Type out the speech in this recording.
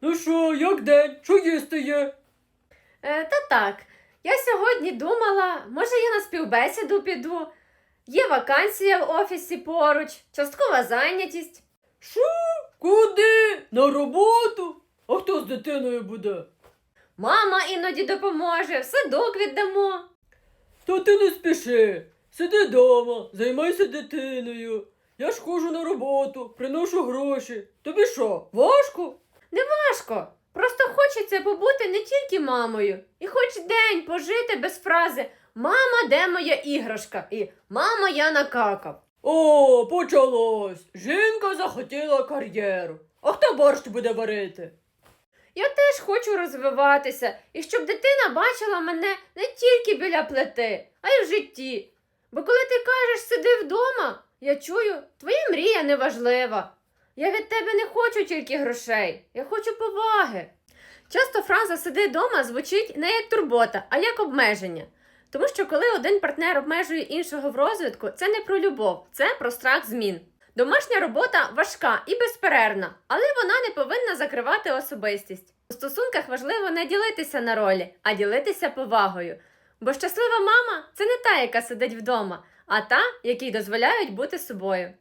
Ну що, як день? Що їсти є? Е, та так, я сьогодні думала, може я на співбесіду піду. Є вакансія в офісі поруч, часткова зайнятість. Що? Куди? На роботу? А хто з дитиною буде? Мама іноді допоможе, в садок віддамо. Та ти не спіши. Сиди вдома, займайся дитиною. Я ж ходжу на роботу, приношу гроші. Тобі що, важко? Важко. Просто хочеться побути не тільки мамою, і хоч день пожити без фрази Мама, де моя іграшка? і Мама, я накакав. О, почалось. Жінка захотіла кар'єру. А хто борщ буде варити? Я теж хочу розвиватися, і щоб дитина бачила мене не тільки біля плити, а й в житті. Бо коли ти кажеш сиди вдома, я чую, твоя мрія неважлива. Я від тебе не хочу тільки грошей, я хочу поваги. Часто фраза сиди вдома звучить не як турбота, а як обмеження. Тому що коли один партнер обмежує іншого в розвитку, це не про любов, це про страх змін. Домашня робота важка і безперервна, але вона не повинна закривати особистість. У стосунках важливо не ділитися на ролі, а ділитися повагою. Бо щаслива мама це не та, яка сидить вдома, а та, якій дозволяють бути собою.